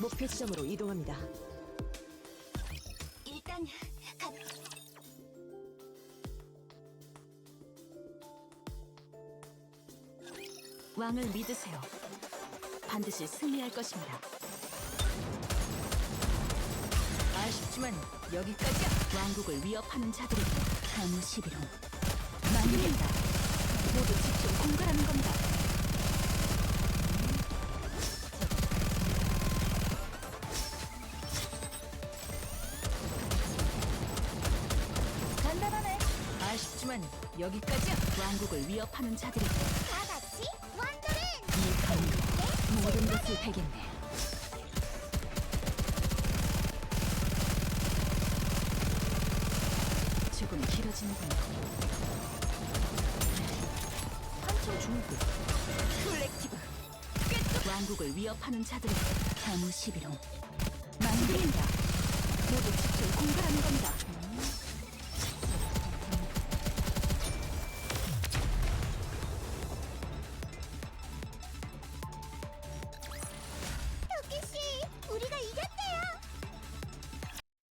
목표 지점으로 이동합니다. 일단 가... 왕을 믿으세요. 반드시 승리할 것입니다. 아쉽지만 여기까지야. 왕국을 위협하는 자들에게 한우 시비로 만들린다. 모두 집중 공갈하는 겁니다. 아쉽지만 여기까지야. 왕국을 위협하는 자들에게 다 같이 완도를 이 강도 모든 것을 베겠네. 조금 길어지는군요. 한층 중국 콜렉티브 끝! 왕국을 위협하는 자들에게 향후 시비로 만들린다. 모두 집중 공갈하는 겁니다. 우리가 이겼다.